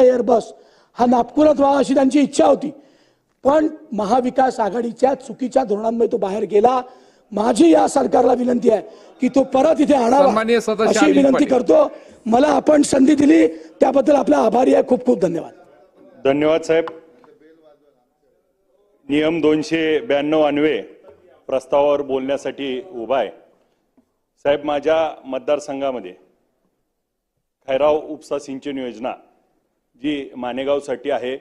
Airbus हा नागपुरात व्हावा अशी त्यांची इच्छा होती. पण महाविकास आघाडीच्या चुकीच्या धोरणांमुळे तो बाहेर गेला. माझी या सरकारला विनंती आहे की तो परत इथे आणावा अशी विनंती. करतो. मला आपण संधी दिली. त्याबद्दल आपला आभारी आहे. खूप खूप धन्यवाद. धन्यवाद साहेब. नियम दोनशे ब्याण्णव अन्वे प्रस्तावावर बोलण्यासाठी उभा आहे. साहेब माझ्या मतदारसंघामध्ये खैराव उपसा सिंचन योजना जी मानेगावसाठी आहे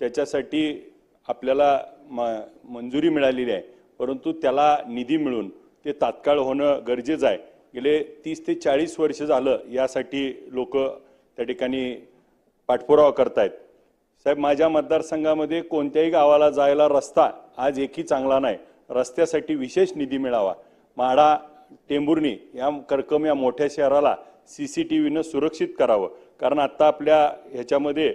त्याच्यासाठी आपल्याला म मंजुरी मिळालेली आहे. परंतु त्याला निधी मिळून ते तात्काळ होणं गरजेचं आहे. गेले तीस ते चाळीस वर्ष झालं यासाठी लोक त्या ठिकाणी पाठपुरावा करतायत. साहेब माझ्या मतदारसंघामध्ये कोणत्याही गावाला जायला रस्ता आज एकही चांगला नाही. रस्त्यासाठी विशेष निधी मिळावा. माडा टेंभुर्णी या करकम या मोठ्या शहराला सी सी टी व्हीनं सुरक्षित करावं. कारण आत्ता आपल्या ह्याच्यामध्ये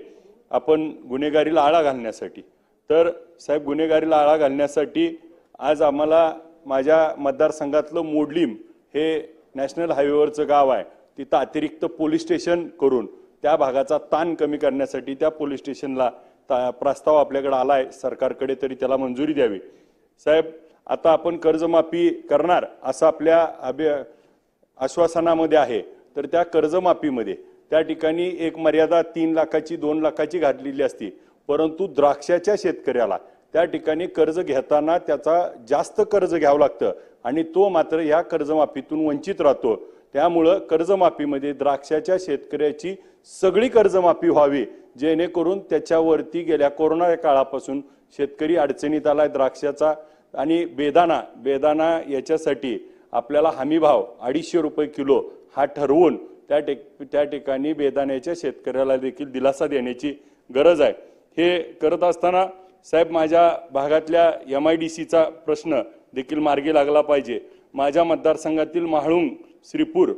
आपण गुन्हेगारीला आळा घालण्यासाठी. तर साहेब गुन्हेगारीला आळा घालण्यासाठी आज आम्हाला माझ्या मतदारसंघातलं मोडलीम हे नॅशनल हायवेवरचं गाव आहे. तिथं अतिरिक्त पोलीस स्टेशन करून त्या भागाचा ताण कमी करण्यासाठी त्या पोलीस स्टेशनला ता- प्रस्ताव आपल्याकडे आला आहे सरकारकडे तरी त्याला मंजुरी द्यावी. साहेब आता आपण कर्जमाफी करणार असं आपल्या अभि आश्वासनामध्ये आहे. तर त्या कर्जमाफीमध्ये त्या ठिकाणी एक मर्यादा तीन लाखाची दोन लाखाची घातलेली असती. परंतु द्राक्षाच्या शेतकऱ्याला त्या ठिकाणी कर्ज घेताना त्याचा जास्त कर्ज घ्यावं लागतं आणि तो मात्र या कर्जमाफीतून वंचित राहतो. त्यामुळं कर्जमाफीमध्ये द्राक्षाच्या शेतकऱ्याची सगळी कर्जमाफी व्हावी जेणेकरून त्याच्यावरती गेल्या कोरोना काळापासून शेतकरी अडचणीत आलाय द्राक्षाचा आणि बेदाना बेदाना याच्यासाठी आपल्याला हमीभाव अडीचशे रुपये किलो हा ठरवून त्या टेक त्या ठिकाणी बेदाण्याच्या शेतकऱ्याला देखील दिलासा देण्याची गरज आहे. हे करत असताना साहेब माझ्या भागातल्या एम आय डी सीचा प्रश्न देखील मार्गी लागला पाहिजे. माझ्या मतदारसंघातील म्हाळुंग श्रीपूर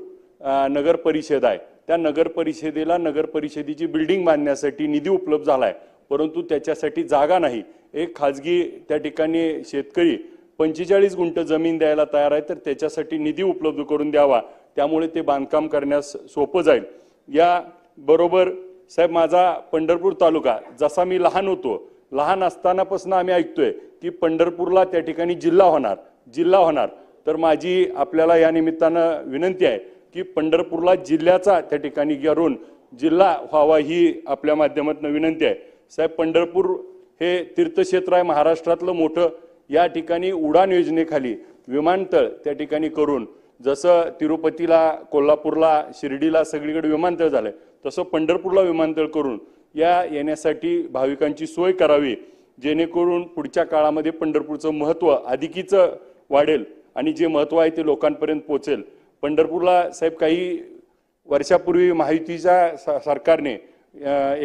नगर परिषद आहे. त्या नगर परिषदेला नगर परिषदेची बिल्डिंग बांधण्यासाठी निधी उपलब्ध झाला आहे परंतु त्याच्यासाठी जागा नाही. एक खाजगी त्या ठिकाणी शेतकरी पंचेचाळीस गुंठ जमीन द्यायला तयार आहे तर त्याच्यासाठी निधी उपलब्ध करून द्यावा. त्यामुळे ते बांधकाम करण्यास सोपं जाईल. या बरोबर साहेब माझा पंढरपूर तालुका जसा मी लहान होतो लहान असतानापासून आम्ही ऐकतोय की पंढरपूरला त्या ठिकाणी जिल्हा होणार जिल्हा होणार. तर माझी आपल्याला या निमित्तानं विनंती आहे की पंढरपूरला जिल्ह्याचा त्या ठिकाणी करून जिल्हा व्हावा ही आपल्या माध्यमातून विनंती आहे. साहेब पंढरपूर हे तीर्थक्षेत्र आहे महाराष्ट्रातलं मोठं. या ठिकाणी उडान योजनेखाली विमानतळ त्या ठिकाणी करून जसं तिरुपतीला कोल्हापूरला शिर्डीला सगळीकडे विमानतळ झालं तसं पंढरपूरला विमानतळ करून या येण्यासाठी भाविकांची सोय करावी जेणेकरून पुढच्या काळामध्ये पंढरपूरचं महत्त्व अधिकीचं वाढेल आणि जे महत्त्व आहे ते लोकांपर्यंत पोहोचेल. पंढरपूरला साहेब काही वर्षापूर्वी महायुतीच्या सरकारने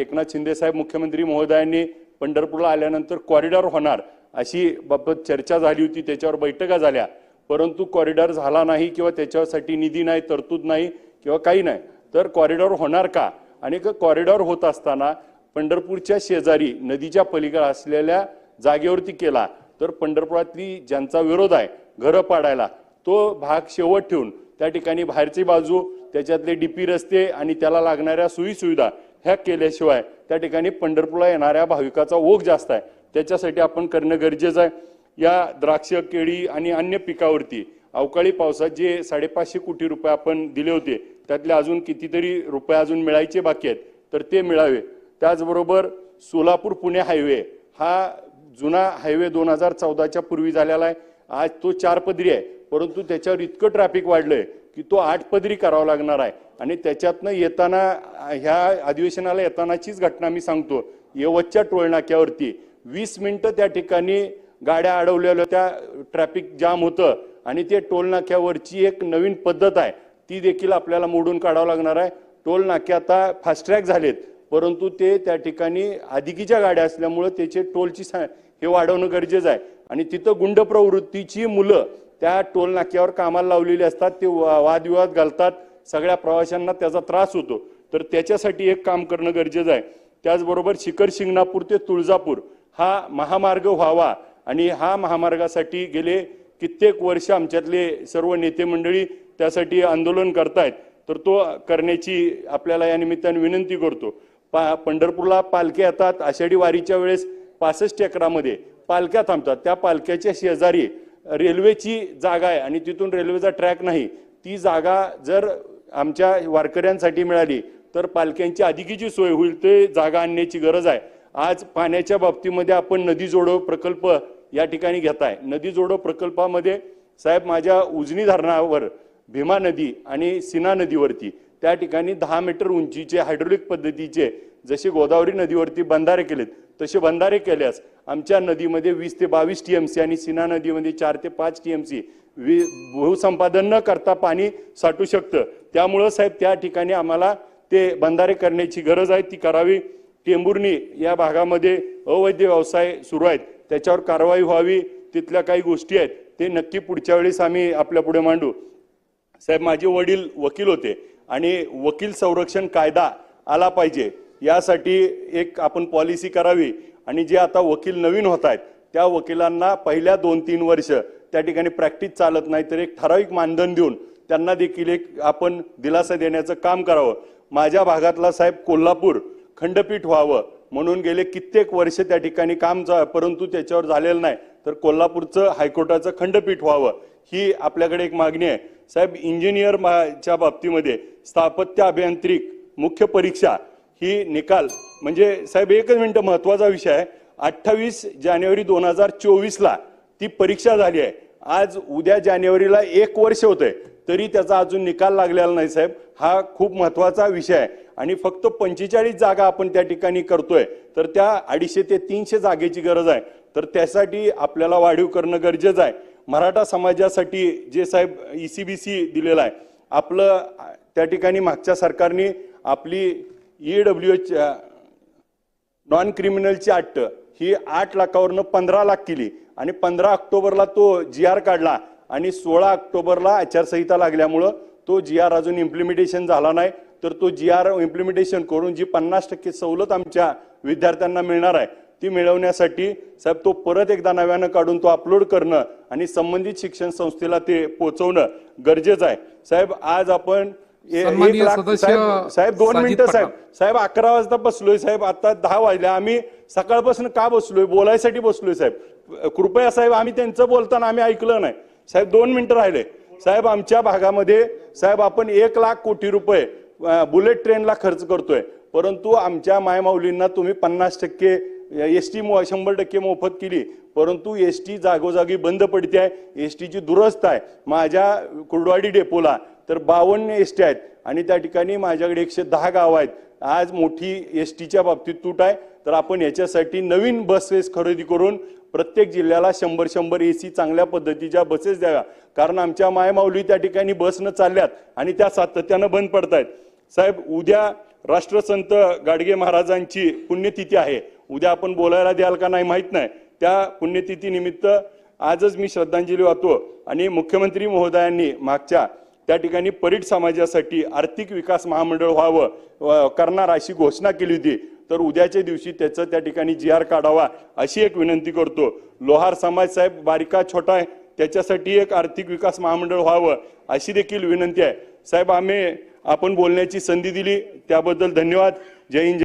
एकनाथ शिंदे साहेब मुख्यमंत्री महोदयांनी पंढरपूरला आल्यानंतर कॉरिडॉर होणार अशी बाबत चर्चा झाली होती त्याच्यावर बैठका झाल्या. परंतु कॉरिडॉर झाला नाही किंवा त्याच्यासाठी निधी नाही तरतूद नाही किंवा काही नाही तर कॉरिडॉर होणार का? आणि कॉरिडॉर होत असताना पंढरपूरच्या शेजारी नदीच्या पलीकडे असलेल्या जागेवरती केला तर पंढरपुरातली ज्यांचा विरोध आहे घरं पाडायला तो भाग शेवट ठेवून त्या ठिकाणी बाहेरची बाजू त्याच्यातले डीपी रस्ते आणि त्याला लागणाऱ्या सोयी सुविधा ह्या केल्याशिवाय त्या ठिकाणी पंढरपूरला येणाऱ्या भाविकाचा ओघ जास्त आहे. त्याच्यासाठी आपण करणं गरजेचं आहे. या द्राक्ष केळी आणि अन्य पिकावरती अवकाळी पावसात जे साडेपाचशे कोटी रुपये आपण दिले होते त्यातले अजून कितीतरी रुपये अजून मिळायचे बाकी आहेत तर ते मिळावे. त्याचबरोबर सोलापूर पुणे हायवे हा जुना हायवे दोन हजार चौदाच्या पूर्वी झालेला आहे. आज तो चार पदरी आहे परंतु त्याच्यावर इतकं ट्रॅफिक वाढलंय की तो आठ पदरी करावा लागणार आहे. आणि त्याच्यातनं येताना ह्या अधिवेशनाला येतानाचीच घटना मी सांगतो यवतच्या टोळनाक्यावरती वीस मिनटं त्या ठिकाणी गाड्या अडवलेल्या त्या ट्रॅफिक जाम होतं आणि ते टोल नाक्यावरची एक नवीन पद्धत आहे. ती देखील आपल्याला मोडून काढावं लागणार आहे. टोल नाके आता फास्ट्रॅग झालेत परंतु ते त्या ठिकाणी आधिकीच्या गाड्या असल्यामुळं त्याचे टोलची सा- हे वाढवणं गरजेचं आहे. आणि तिथं गुंड प्रवृत्तीची मुलं त्या टोल नाक्यावर कामाला लावलेली असतात ते वा- वादविवाद घालतात. सगळ्या प्रवाशांना त्याचा त्रास होतो. तर त्याच्यासाठी एक काम करणं गरजेचं आहे. त्याचबरोबर शिखर शिंगणापूर ते तुळजापूर हा महामार्ग व्हावा. आणि हा महामार्गासाठी गेले कित्येक वर्ष आमच्यातले सर्व नेते मंडळी त्यासाठी आंदोलन करतायत. तर तो करण्याची आपल्याला या निमित्ताने विनंती करतो. पा पंढरपूरला पालख्या येतात. आषाढी वारीच्या वेळेस पासष्ट एकरामध्ये पालख्या थांबतात. त्या पालख्याच्या शेजारी रेल्वेची जागा आहे आणि तिथून रेल्वेचा ट्रॅक नाही. ती जागा जर आमच्या वारकऱ्यांसाठी मिळाली तर पालख्यांची अधिकीची सोय होईल. ते जागा आणण्याची गरज आहे. आज पाण्याच्या बाबतीमध्ये आपण नदी जोडो प्रकल्प या ठिकाणी घेताय. नदी जोडो प्रकल्पामध्ये साहेब माझ्या उजनी धरणावर भीमा नदी आणि सीना नदीवरती त्या ठिकाणी दहा मीटर उंचीचे हायड्रोलिक पद्धतीचे जसे गोदावरी नदीवरती बंधारे केलेत तसे बंधारे केल्यास आमच्या नदीमध्ये वीस ते बावीस टी एम सी आणि सिना नदीमध्ये चार ते पाच टी एम सी वि भूसंपादन न करता पाणी साठू शकतं. त्यामुळं साहेब त्या ठिकाणी आम्हाला ते बंधारे करण्याची गरज आहे. ती करावी. टेंबुर्णी या भागामध्ये अवैध व्यवसाय सुरू आहेत. त्याच्यावर कारवाई व्हावी तिथल्या काही गोष्टी आहेत ते नक्की पुढच्या वेळेस आम्ही आपल्या पुढे मांडू. साहेब माझे वडील वकील होते आणि वकील संरक्षण कायदा आला पाहिजे. यासाठी एक आपण पॉलिसी करावी आणि जे आता वकील नवीन होत आहेत त्या वकिलांना पहिल्या दोन तीन वर्ष त्या ठिकाणी प्रॅक्टिस चालत नाही तर एक ठराविक मानधन देऊन त्यांना देखील एक आपण दिलासा देण्याचं काम करावं. माझ्या भागातला साहेब कोल्हापूर खंडपीठ व्हावं. म्हणून गेले कित्येक वर्ष त्या ठिकाणी काम जा- परंतु त्याच्यावर झालेलं नाही. तर कोल्हापूरचं हायकोर्टाचं खंडपीठ व्हावं ही आपल्याकडे एक मागणी आहे. साहेब इंजिनियर च्या बाबतीमध्ये स्थापत्य अभियांत्रिक मुख्य परीक्षा ही निकाल म्हणजे साहेब एकच मिनटं महत्त्वाचा विषय आहे. अठ्ठावीस जानेवारी दोन हजार चोवीसला ती परीक्षा झाली आहे. आज उद्या जानेवारीला एक वर्ष होतंय. तरी त्याचा अजून निकाल लागलेला नाही साहेब. हा खूप महत्त्वाचा विषय आहे. आणि फक्त पंचेचाळीस जागा आपण त्या ठिकाणी करतोय तर त्या अडीचशे ते तीनशे जागेची गरज आहे. तर त्यासाठी आपल्याला वाढीव करणं गरजेचं आहे. मराठा समाजासाठी जे साहेब ई सी बी सी दिलेलं आहे आपलं त्या ठिकाणी मागच्या सरकारने आपली ई डब्ल्यू एच नॉन क्रिमिनलची अट्ट ही आठ लाखावरनं पंधरा लाख केली. आणि पंधरा ऑक्टोबरला तो जी आर काढला आणि सोळा ऑक्टोबरला आचारसंहिता लागल्यामुळं तो जी आर अजून इम्प्लिमेंटेशन झाला नाही तर तो जी आर इम्प्लिमेंटेशन करून जी पन्नास टक्के सवलत आमच्या विद्यार्थ्यांना मिळणार आहे ती मिळवण्यासाठी साहेब तो परत एकदा नव्यानं काढून तो अपलोड करणं आणि संबंधित शिक्षण संस्थेला ते पोहोचवणं गरजेचं आहे. साहेब आज आपण साहेब दोन मिनिटं साहेब. साहेब अकरा वाजता बसलोय साहेब आता दहा वाजले आम्ही सकाळपासून का बसलोय? बोलायसाठी बसलोय साहेब. कृपया साहेब आम्ही त्यांचं बोलताना आम्ही ऐकलं नाही. साहेब दोन मिनिटं राहिले. साहेब आमच्या भागामध्ये साहेब आपण एक लाख कोटी रुपये बुलेट ट्रेनला खर्च करतोय. परंतु आमच्या मायमाऊलींना तुम्ही पन्नास टक्के एस टी शंभर टक्के मोफत केली. परंतु एस टी जागोजागी बंद पडते आहे एस टीची दुरस्त आहे. माझ्या कुर्डवाडी डेपोला तर बावन्न एस टी आहेत. आणि त्या ठिकाणी माझ्याकडे एकशे दहा गाव आहेत. आज मोठी एस टीच्या बाबतीत तूट आहे. तर आपण याच्यासाठी नवीन बसेस खरेदी करून प्रत्येक जिल्ह्याला शंभर शंभर ए सी चांगल्या पद्धतीच्या बसेस द्याव्या. कारण आमच्या मायमाऊली त्या ठिकाणी बसनं चालल्यात आणि त्या सातत्यानं बंद पडत आहेत साहेब उद्या राष्ट्रसंत गाडगे महाराजांची पुण्यतिथी आहे. उद्या आपण बोलायला द्याल का नाही माहीत नाही. त्या पुण्यतिथीनिमित्त आजच मी श्रद्धांजली वाहतो आणि मुख्यमंत्री महोदयांनी मागच्या त्या ठिकाणी परीट समाजासाठी आर्थिक विकास महामंडळ व्हावं व करणार अशी घोषणा केली होती. तर उद्याच्या दिवशी त्याचं त्या ठिकाणी जी आर काढावा अशी एक विनंती करतो. लोहार समाज साहेब बारिका छोटा आहे त्याच्यासाठी एक आर्थिक विकास महामंडळ व्हावं अशी देखील विनंती आहे. साहेब आम्ही आपण बोलण्याची संधी दिली त्याबद्दल धन्यवाद. जय हिंद